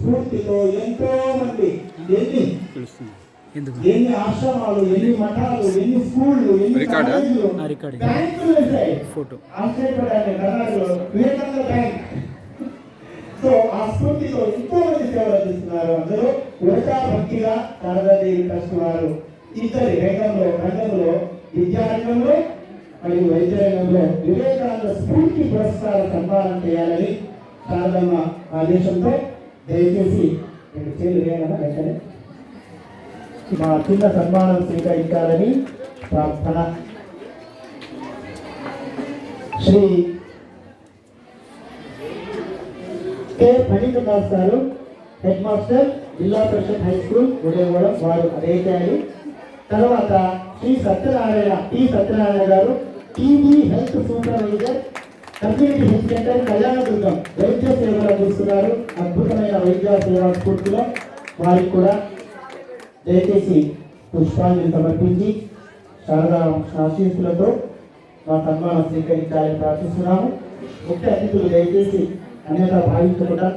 స్ఫూర్తితో ఎంతో మంది ఎన్ని ఎందుకు? ఎన్ని ఆశ్రమాలు ఎన్ని మఠాలు ఎన్ని స్కూళ్ళు ఎన్ని రికార్డా? కాలేజీలు, ఆ, రికార్డింగ్. బ్యాంకులు వేశాయి. ఫోటో. ఆశ్చర్యపడాలి కర్ణాటకలో వివేకానంద బ్యాంక్. సో ఆ స్ఫూర్తితో ఎంతో మంది సేవలు అందిస్తున్నారు. అందరూ ఉడతా భక్తిగా శారదాదేవి ట్రస్ట్ వారు ఇద్దరి రంగంలో రంగంలో విద్యా రంగంలో మరియు వైద్య రంగంలో వివేకానంద స్ఫూర్తి పురస్కార సన్మానం చేయాలని శారదమ్మ ఆదేశంతో దయచేసి నేను చేతులు వేయాలన్నా వెంటనే మా చిన్న సన్మానం స్వీకరించాలని ప్రార్థన. శ్రీ కె ఫణీంద్రనాథ్ గారు head master Zilla Parishad high school Udayagudem వారు అదే చేయాలి. తర్వాత శ్రీ సత్యనారాయణ టి సత్యనారాయణ గారు TB health supervisor community health centre Kalyandurgam వైద్య సేవలు అందిస్తున్నారు. అద్భుతమైన వైద్య సేవా స్ఫూర్తిలో వారికి కూడా దయచేసి పుష్పాంజలి సమర్పించి శారదా ఆశీస్సులతో మా సన్మానం స్వీకరించాలని ప్రార్థిస్తున్నాము. ముఖ్య అతిథులు దయచేసి అన్యత భావించకుండా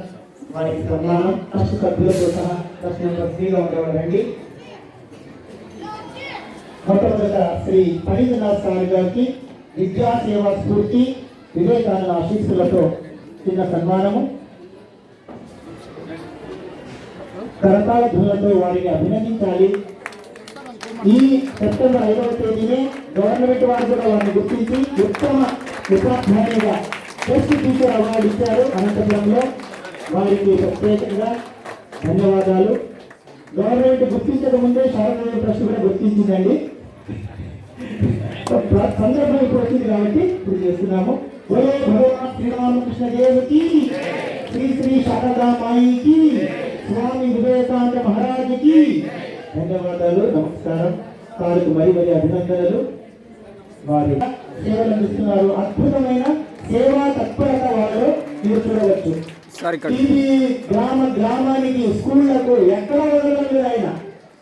వారికి సన్మానం ట్రస్ట్ సభ్యులతో సహా ట్రస్ట్ మెంబర్ ఫ్రీగా ఉండేవారండి. మొట్టమొదట శ్రీ ఫణీంద్రనాథ్ సార్ గారికి విద్యా సేవా స్ఫూర్తి వివేకానంద ఆశీస్సులతో చిన్న సన్మానము. కరతాళ ధ్వనులతో వారిని అభినందించాలి. ఈ సెప్టెంబర్ ఐదవ తేదీనే గవర్నమెంట్ వారు కూడా వారిని గుర్తించి ఉత్తమ ఉపాధ్యాయునిగా టెస్ట్ టీచర్ అవార్డు ఇచ్చారు అనంతపురంలో. వారికి ప్రత్యేకంగా ధన్యవాదాలు. గవర్నమెంట్ గుర్తించక ముందే శారదీయ ట్రస్ట్ కూడా గుర్తించిందండి. సందర్భం చేస్తున్నాము. ఓయే భగవాన్ శ్రీరామకృష్ణ దేవకి శ్రీ శ్రీ శారదామాయికి స్వామి వివేకానంద మహారాజుకి ధన్యవాదాలు. నమస్కారం. వారికి మరి మరి అభినందనలు. వారి సేవలు అందిస్తున్నారు. అద్భుతమైన సేవా తత్పరత వారిలో మీరు చూడవచ్చు. టీవీ గ్రామ గ్రామానికి స్కూళ్ళకు ఎక్కడ వదలడం లేదు ఆయన?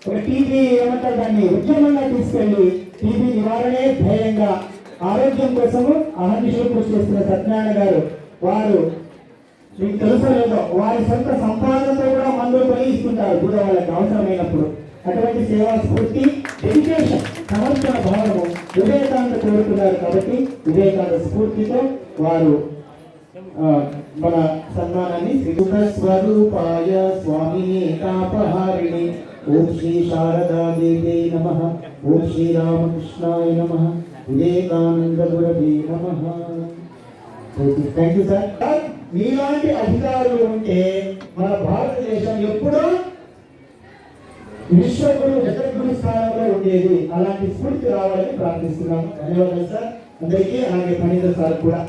ఒక టీవీ ఏమంటారు? దాన్ని ఉద్యమంగా తీసుకెళ్ళి టీవీ నివారణే ధ్యేయంగా ఆరోగ్యం కోసము అహర్నిశలు కృషి చేస్తున్న సత్యనారాయణ గారు వారు మీకు తెలుసో లేదో వారి సొంత సంపాదనతో కూడా మందులు కొని ఇస్తుంటారు కూడా వాళ్ళకి అవసరమైనప్పుడు. అటువంటి సేవా స్ఫూర్తి డెడికేషన్ సమర్పణ భావము వివేకానంద కోరుకున్నారు కాబట్టి వివేకానంద స్ఫూర్తితో వారు మన సన్మానాన్ని శ్రీగుణ స్వరూపాయ స్వామిని తాపహారిణి ఓం శ్రీ శారదాదేవి నమ. ఓం శ్రీ రామకృష్ణాయ నమ. వివేకానంద నమ. థ్యాంక్ యూ సార్ మీలాంటి అధికారులు ఉంటే మన భారతదేశం ఎప్పుడూ విశ్వగురు జగద్గురు స్థానంలో ఉండేది. అలాంటి స్ఫూర్తి రావాలని ప్రార్థిస్తున్నాం ధన్యవాదాలు సార్ అందరికీ అలాగే పండిత సార్ కూడా.